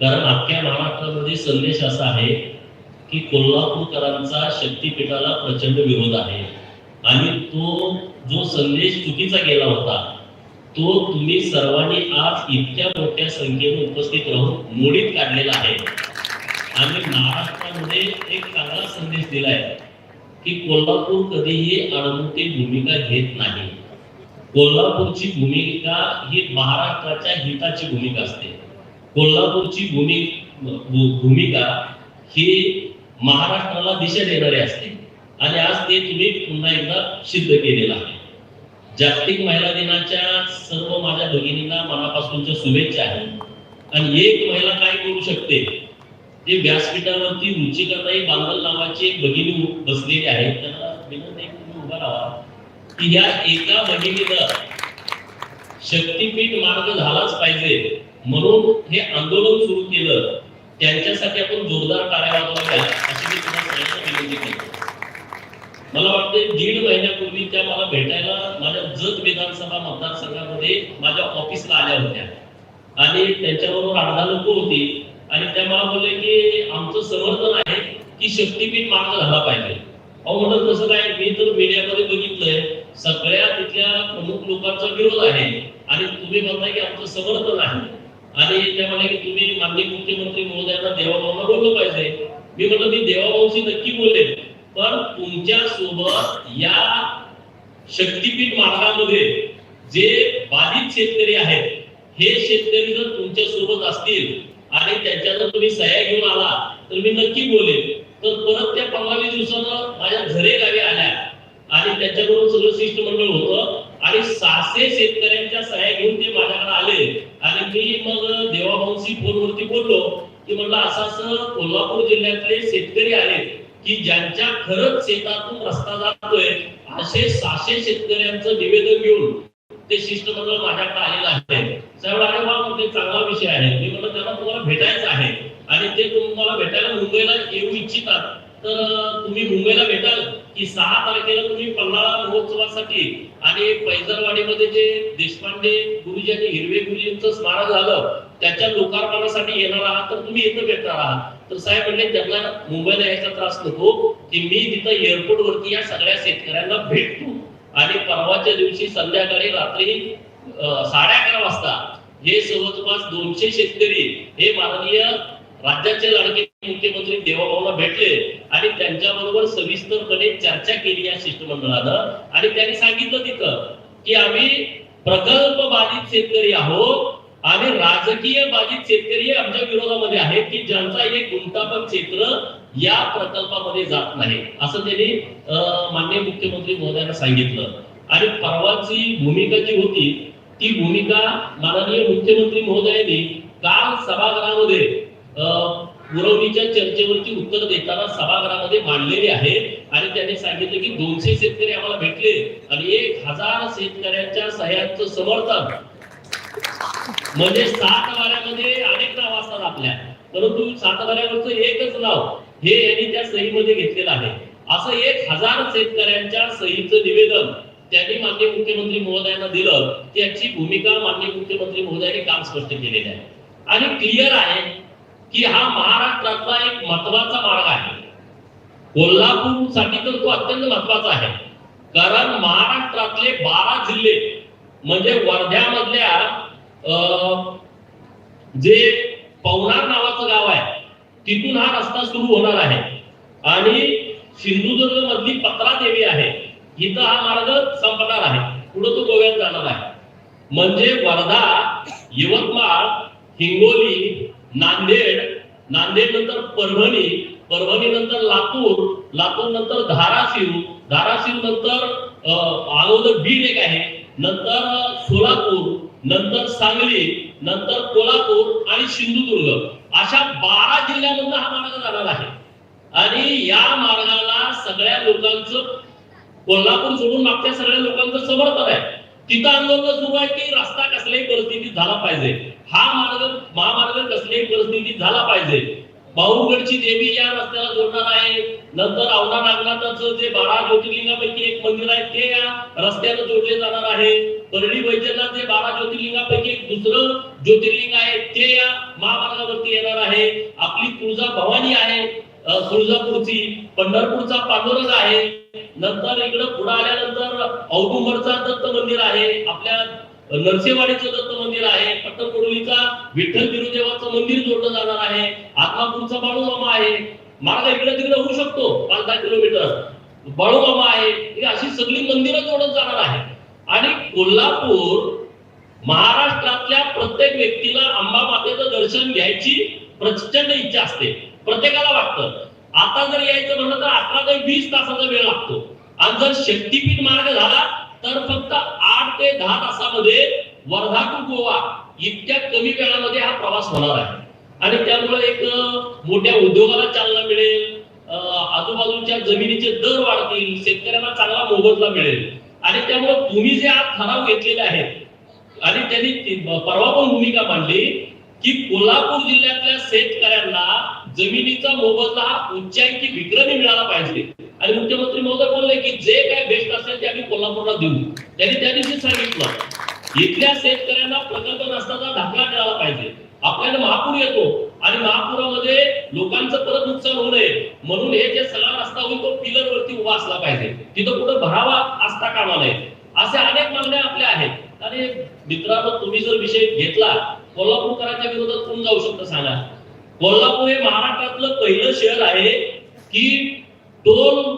कारण अख्ख्या महाराष्ट्रामध्ये संदेश असा आहे की कोल्हापूरकरांचा शक्तीपीठाला प्रचंड विरोध आहे. आणि तो जो संदेश चुकीचा गेला होता तो तुम्ही सर्वांनी आज इतक्या मोठ्या संख्येने उपस्थित राहून मोडीत काढलेला आहे. आणि महाराष्ट्रामध्ये एक चांगला संदेश दिलाय की कोल्हापूर कधीही अडमुठी भूमिका घेत नाही. कोल्हापूरची भूमिका ही महाराष्ट्राच्या हिताची भूमिका असते. कोल्हापूरची भूमि भू- भूमिका ही महाराष्ट्राला दिशा देणारी असते. आणि आज ते तुम्ही पुन्हा एकदा सिद्ध केलेलं आहे. जागतिक महिला दिनाच्या सर्व माझ्या भगिनींना मनापासूनच्या शुभेच्छा आहेत आणि एक महिला काय करू शकते? ते व्यासपीठावरती रुचिकाताई बांगल नावाची एक भगिनी बसलेली आहे. त्यांना विनंती तुम्ही उभा राहा. की या एका भगिनीनं शक्तीपीठ मार्ग झालाच पाहिजे. म्हणून हे आंदोलन सुरू केलं त्यांच्यासाठी आपण जोरदार टाळ्या वाजवाव्या अशी मी तुम्हाला सगळ्यांना विनंती करतो. मला वाटते दीड महिन्यापूर्वी त्या मला भेटायला माझ्या जत विधानसभा मतदारसंघामध्ये माझ्या ऑफिसला आल्या होत्या. आणि त्यांच्याबरोबर अर्धा लोक होती. आणि त्या मला बोलले की आमचं समर्थन आहे की शक्तीपीठ मार्ग झाला पाहिजे. अहो म्हणत कसं काय? मी तर मीडियामध्ये बघितलंय. सगळ्या तिथल्या प्रमुख लोकांचा विरोध आहे. आणि तुम्ही म्हणताय की आमचं समर्थन आहे. आणि त्या म्हणे की तुम्ही माननीय मुख्यमंत्री महोदयांना देवाभावना बोललं पाहिजे. मी म्हटलं मी देवाभाऊशी नक्की बोलले. पण तुमच्यासोबत या शक्तीपीठ मार्गामध्ये जे बाधित शेतकरी आहेत हे शेतकरी जर तुमच्यासोबत असतील आणि त्यांच्या जर तुम्ही सह्या घेऊन आला तर मी नक्की बोलेन तर परत त्या पंधरा वीस दिवसानं माझ्या घरे गावी आल्या. आणि त्यांच्याकडून सगळं शिष्टमंडळ होतं. आणि सहाशे शेतकऱ्यांच्या सह्या घेऊन ते माझ्याकडे आले. आणि मी मग देवाभाऊंशी फोनवरती बोललो की म्हणलं असं असं कोल्हापूर जिल्ह्यातले शेतकरी आले की ज्यांच्या खरंच शेतातून रस्ता जातोय असे सहाशे शेतकऱ्यांचं निवेदन घेऊन ते शिष्टमंडळ माझ्याकडे आलेलं आहे. साहेब अरे वा म्हणजे चांगला विषय आहे. मी म्हणलं त्यांना तुम्हाला भेटायचं आहे आणि ते तुम्हाला भेटायला मुंबईला येऊ इच्छितात. तर तुम्ही मुंबईला भेटाल? की सहा तारखेला तुम्ही पन्हाळा महोत्सवासाठी आणि पैजरवाडीमध्ये जे देशपांडे गुरुजी आणि हिरवे गुरुजींचं स्मारक झालं त्याच्या लोकार्पणासाठी येणार आहात तर तुम्ही इथं भेटणार आहात. तर साहेब म्हणले त्यांना मुंबईला यायचा त्रास नको की मी तिथं एअरपोर्ट वरती या सगळ्या शेतकऱ्यांना भेटतो आणि परवाच्या दिवशी संध्याकाळी रात्री साडे अकरा वाजता हे जवळपास दोनशे शेतकरी हे माननीय राज्याचे लाडके मुख्यमंत्री देवाभाऊला भेटले आणि त्यांच्याबरोबर सविस्तरपणे चर्चा केली या शिष्टमंडळानं. आणि त्यांनी सांगितलं तिथं की आम्ही प्रकल्प बाधित शेतकरी आहोत आणि राजकीय बाधित शेतकरी आमच्या विरोधामध्ये आहेत की ज्यांचा एक गुंठा पण क्षेत्र या प्रकल्पामध्ये जात नाही. असं त्यांनी माननीय मुख्यमंत्री महोदयांना सांगितलं. आणि परवाची भूमिका जी होती ती भूमिका माननीय मुख्यमंत्री महोदयांनी काल सभागृहामध्ये अं, पुरवणीच्या चर्चेवरती उत्तर देताना सभागृहामध्ये मांडलेली आहे. आणि त्यांनी सांगितलं की दोनशे शेतकरी आम्हाला भेटले आणि एक हजार शेतकऱ्यांच्या सह्यांचं समर्थन. म्हणजे सात वाऱ्यामध्ये अनेक नाव असतात आपल्या. परंतु सात वाऱ्यावरचं एकच नाव हे यांनी त्या सहीमध्ये घेतलेलं आहे. असं एक हजार शेतकऱ्यांच्या सहीचं निवेदन त्यांनी माननीय मुख्यमंत्री महोदयांना दिलं. त्याची भूमिका माननीय मुख्यमंत्री महोदयांनी काम स्पष्ट केलेली आहे. आणि क्लिअर आहे की हा महाराष्ट्रातला एक महत्त्वाचा मार्ग आहे. कोल्हापूरसाठी तर तो अत्यंत महत्त्वाचा आहे. कारण महाराष्ट्रातले बारा जिल्हे म्हणजे वर्ध्यामधल्या अं, जे पवनार नावाचं गाव आहे तिथून हा रस्ता सुरू होणार आहे. आणि सिंधुदुर्ग मधली पत्रा देवी आहे इथं हा मार्ग संपणार आहे. पुढे तो गोव्यात जाणार आहे. म्हणजे वर्धा यवतमाळ हिंगोली नांदेड नांदेड नंतर परभणी परभणी नंतर लातूर लातूर नंतर धाराशिव धाराशिव नंतर अगोदर बीड एक आहे नंतर सोलापूर नंतर सांगली नंतर कोल्हापूर आणि सिंधुदुर्ग. अशा बारा जिल्ह्यामधून हा मार्ग जाणार आहे. आणि या मार्गाला सगळ्या लोकांचं कोल्हापूर सोडून मागच्या सगळ्या लोकांचं समर्थन आहे. तिथं आंदोलन सुरू आहे की रस्ता कसल्याही परिस्थितीत झाला पाहिजे. हा मार्ग महामार्ग कसल्याही परिस्थितीत झाला पाहिजे. बाहुगडची देवी या रस्त्याला जोडणार आहे. नंतर अवना नागनाथाचं जे बारा ज्योतिर्लिंगापैकी एक मंदिर आहे ते या रस्त्यानं जोडले जाणार आहे. परळी वैजनाथ जे बारा ज्योतिर्लिंगापैकी एक दुसरं ज्योतिर्लिंग आहे ते या महामार्गावरती येणार आहे. आपली तुळजा भवानी आहे. तुळजापूरची पंढरपूरचा पांडुरंग आहे. नंतर इकडं पुढे आल्यानंतर औदुंबरचा दत्त मंदिर आहे. आपल्या नरसेवाडीचं दत्त मंदिर आहे. पट्टणकोडलीचा विठ्ठल बिरुदेवाचं मंदिर जोडलं जाणार आहे. आत्मापूरचा बाळूमामा आहे. मार्ग इकडे तिकडे होऊ शकतो पाच दहा किलोमीटर. बाळूमामा आहे. अशी सगळी मंदिरं जोडत जाणार आहे आणि कोल्हापूर महाराष्ट्रातल्या प्रत्येक व्यक्तीला अंबा मातेचं दर्शन घ्यायची प्रचंड इच्छा असते. प्रत्येकाला वाटतं. आता जर यायचं म्हणलं तर अकरा ते वीस तासाचा वेळ लागतो. आणि जर शक्तीपीठ मार्ग झाला तर फक्त आठ ते दहा तासामध्ये वर्धा टू गोवा इतक्या कमी वेळामध्ये हा प्रवास होणार आहे. आणि त्यामुळे एक मोठ्या उद्योगाला चालना मिळेल. आजूबाजूच्या जमिनीचे दर वाढतील. शेतकऱ्यांना चांगला मोबदला मिळेल. आणि त्यामुळे तुम्ही जे आज ठराव घेतलेले आहेत आणि त्यांनी परवा पण भूमिका मांडली की कोल्हापूर जिल्ह्यातल्या शेतकऱ्यांना जमिनीचा मोबदला हा उच्चांकी विक्रमी मिळाला पाहिजे. आणि मुख्यमंत्री महोदय बोलले की जे काय बेस्ट असेल ते आम्ही कोल्हापूरला देऊ. त्यांनी त्या दिवशी सांगितलं इथल्या शेतकऱ्यांना प्रकल्प नसताना धक्का मिळाला पाहिजे. आपल्याला महापूर येतो आणि महापुरामध्ये लोकांचं परत नुकसान होऊ नये. म्हणून हे जे सगळा रस्ता होईल तो पिलर वरती उभा असला पाहिजे. तिथं कुठं भरावा असता कामा नये. असे अनेक मागण्या आपल्या आहेत. आणि मित्रांनो तुम्ही जर विषय घेतला कोल्हापूरकरांच्या विरोधात कोण जाऊ शकतं सांगा? कोल्हापूर हे महाराष्ट्रातलं पहिलं शहर आहे की दोन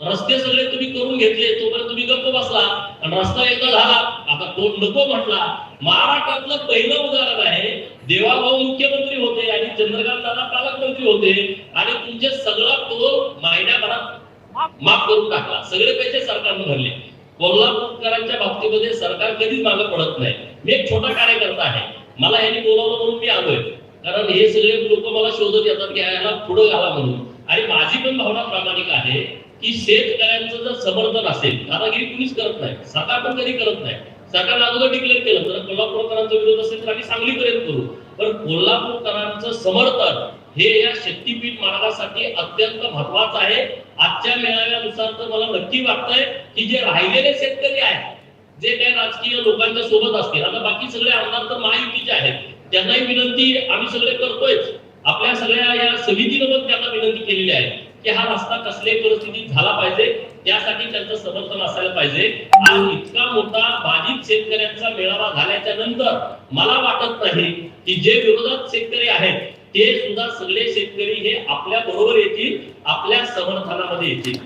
रस्ते सगळे तुम्ही करून घेतले तोपर्यंत तुम्ही गप्प बसला आणि रस्ता एकदा झाला आता टोल नको म्हटला. महाराष्ट्रातलं पहिलं उदाहरण आहे देवाभाऊ मुख्यमंत्री होते आणि चंद्रकांत दादा पालकमंत्री होते आणि तुमचे सगळा टोल महिन्याभरात माफ करून टाकला. सगळे पैसे सरकारनं भरले. कोल्हापूरकरांच्या बाबतीमध्ये सरकार कधीच मागे पडत नाही. मी एक छोटा कार्यकर्ता आहे. मला यांनी बोलावलं म्हणून मी आलोय. कारण हे सगळे लोक मला शोधत येतात की याला पुढे घाला म्हणून. आणि माझी पण भावना प्रामाणिक आहे की शेतकऱ्यांचं जर समर्थन असेल दादागिरी कुणीच करत नाही सरकार पण कधी करत नाही. सरकारनं अगोदर डिक्लेअर केलं तर कोल्हापूरकरांचा विरोध असेल तर आम्ही सांगलीपर्यंत करू. पण कोल्हापूरकरांचं समर्थन हे या शक्तीपीठ मार्गासाठी अत्यंत महत्वाचं आहे. आजच्या मेळाव्यानुसार तर मला नक्की वाटतंय की जे राहिलेले शेतकरी आहेत जे काही राजकीय लोकांच्या सोबत असतील आता बाकी सगळे आमदार तर महायुतीचे आहेत. त्यांनाही विनंती आम्ही सगळे करतोयच आपल्या सगळ्या या समितीनं पण त्यांना विनंती केलेली आहे की हा रस्ता कसल्याही परिस्थितीत झाला पाहिजे. त्यासाठी त्यांचं समर्थन असायला पाहिजे. आणि इतका मोठा बाधित शेतकऱ्यांचा मेळावा झाल्याच्यानंतर मला वाटत नाही की जे विरोधात शेतकरी आहेत ते सुद्धा सगळे शेतकरी हे आपल्या बरोबर येतील आपल्या समर्थनामध्ये येतील.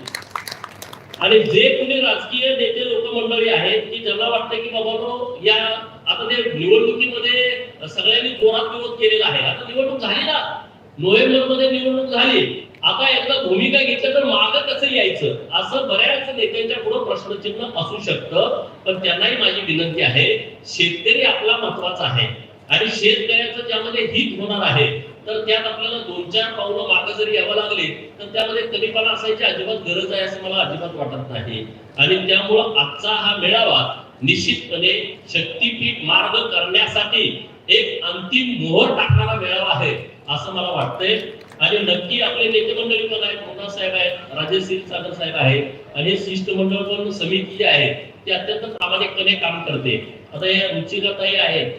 आणि जे कोणी राजकीय नेते लोक मंडळी आहेत की ज्यांना वाटतं की बाबा या आता ते निवडणुकीमध्ये सगळ्यांनी जोरात विरोध केलेला आहे. आता निवडणूक झाली ना. नोव्हेंबरमध्ये निवडणूक झाली. आता एकदा भूमिका घेतल्या तर मागं कसं यायचं? असं बऱ्याच नेत्यांच्या पुढे प्रश्नचिन्ह असू शकतं. पण त्यांनाही माझी विनंती आहे शेतकरी आपला महत्त्वाचा आहे. आणि शेतकऱ्याचं ज्यामध्ये हित होणार आहे तर त्यात आपल्याला दोन चार पावलं मागे जरी यावं लागले तर त्यामध्ये कमीपणा असायची अजिबात गरज आहे असं मला अजिबात वाटत नाही. आणि त्यामुळं आजचा हा मेळावा निश्चितपणे शक्तीपीठ मार्ग करण्यासाठी एक अंतिम मोहर टाकणारा मेळावा आहे असं मला वाटतंय. आणि नक्की आपले नेते मंडळी पण आहेत मोठा साहेब आहेत राजेश सागर साहेब आहेत आणि शिष्टमंडळ पण समिती जी आहे ती अत्यंत प्रामाणिकपणे काम करते. आता या रुचिकाताई आहेत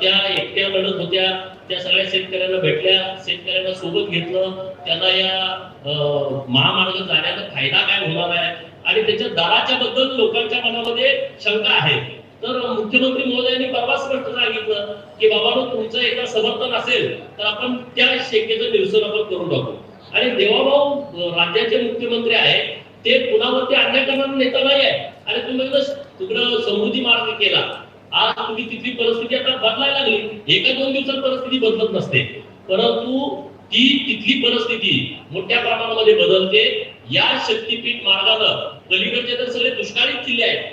त्या एकट्या लढत होत्या त्या सगळ्या शेतकऱ्यांना भेटल्या शेतकऱ्यांना सोबत घेतलं त्यांना या महामार्ग जाण्याचा फायदा काय होणार आहे? आणि त्याच्या दराच्या बद्दल लोकांच्या मनामध्ये शंका आहे. तर मुख्यमंत्री महोदयांनी परवा स्पष्ट सांगितलं की बाबानो तुमचं एकदा समर्थन असेल तर आपण त्या शेकेचं निरसन आपण करून टाकू. आणि देवाभाऊ राज्याचे मुख्यमंत्री आहे ते कुणावरती अन्याय करणारा नेता नाही आहे. आणि तुम्ही एकदा तिकडं समृद्धी मार्ग केला. आज तुम्ही तिथली परिस्थिती आता बदलायला लागली. एका दोन दिवसात परिस्थिती बदलत नसते. परंतु ती तिथली परिस्थिती मोठ्या प्रमाणामध्ये बदलते. या शक्तीपीठ मार्गानं पलीकडचे तर सगळे दुष्काळी जिल्हे आहेत.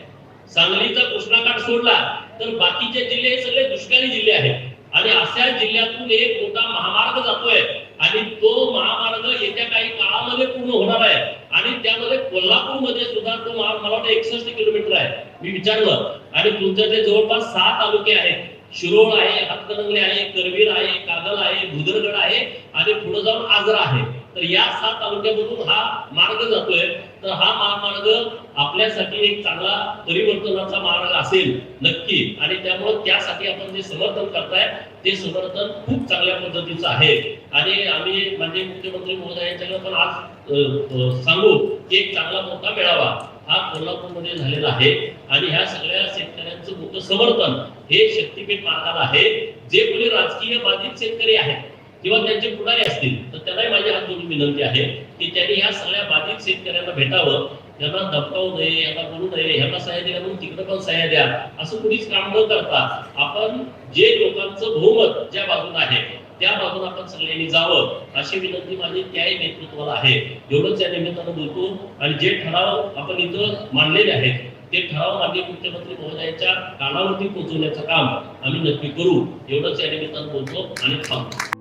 सांगलीचा कृष्णाकाठ सोडला तर बाकीचे जिल्हे हे सगळे दुष्काळी जिल्हे आहेत. आणि अशा जिल्ह्यातून एक मोठा महामार्ग जातोय आणि तो महामार्ग येत्या काही काळामध्ये पूर्ण होणार आहे. आणि त्यामध्ये कोल्हापूरमध्ये सुद्धा तो महा- मला वाटतं एकसष्ट किलोमीटर आहे. मी विचारलं. आणि तुमच्या ते जवळपास सहा तालुके आहेत. शिरोळ आहे हातकणंगले आहे करवीर आहे कागल आहे भुदरगड आहे आणि पुढे जाऊन आजरा आहे. तर या सात तालुक्यामधून हा मार्ग जातोय. तर हा महामार्ग आपल्यासाठी एक चांगला परिवर्तनाचा मार्ग असेल नक्की. आणि त्यामुळे त्यासाठी आपण जे समर्थन करताय ते समर्थन खूप चांगल्या पद्धतीचं आहे. आणि आम्ही म्हणजे मुख्यमंत्री महोदयांच्याकडे पण आज सांगू की एक चांगला मोठा मेळावा. हा कोल्हापूरमध्ये झालेला आहे. आणि ह्या सगळ्या शेतकऱ्यांचं मोठं समर्थन हे शक्तीपीठ मार्गाला आहे. जे कोणी राजकीय बाधित शेतकरी आहेत किंवा त्यांचे पुढारी असतील तर त्यांनाही माझी हात जोडून विनंती आहे की त्यांनी ह्या सगळ्या बाधित शेतकऱ्यांना भेटावं त्यांना दबकावू नये यांना बोलू नये ह्यांना सहाय्य द्या म्हणून तिकडे पण सहाय्य द्या. असं कुणीच काम न करता आपण जे लोकांचं बहुमत ज्या बाजूला आहे त्या बाजूला आपण सगळ्यांनी जावं अशी विनंती माझी त्याही नेतृत्वाला आहे. एवढंच या निमित्तानं बोलतो. आणि जे ठराव आपण इथं मांडलेले आहेत ते ठराव मागे मुख्यमंत्री महोदयांच्या कानावरती पोहोचवण्याचं काम आम्ही नक्की करू. एवढंच या निमित्तानं बोलतो आणि थांबतो.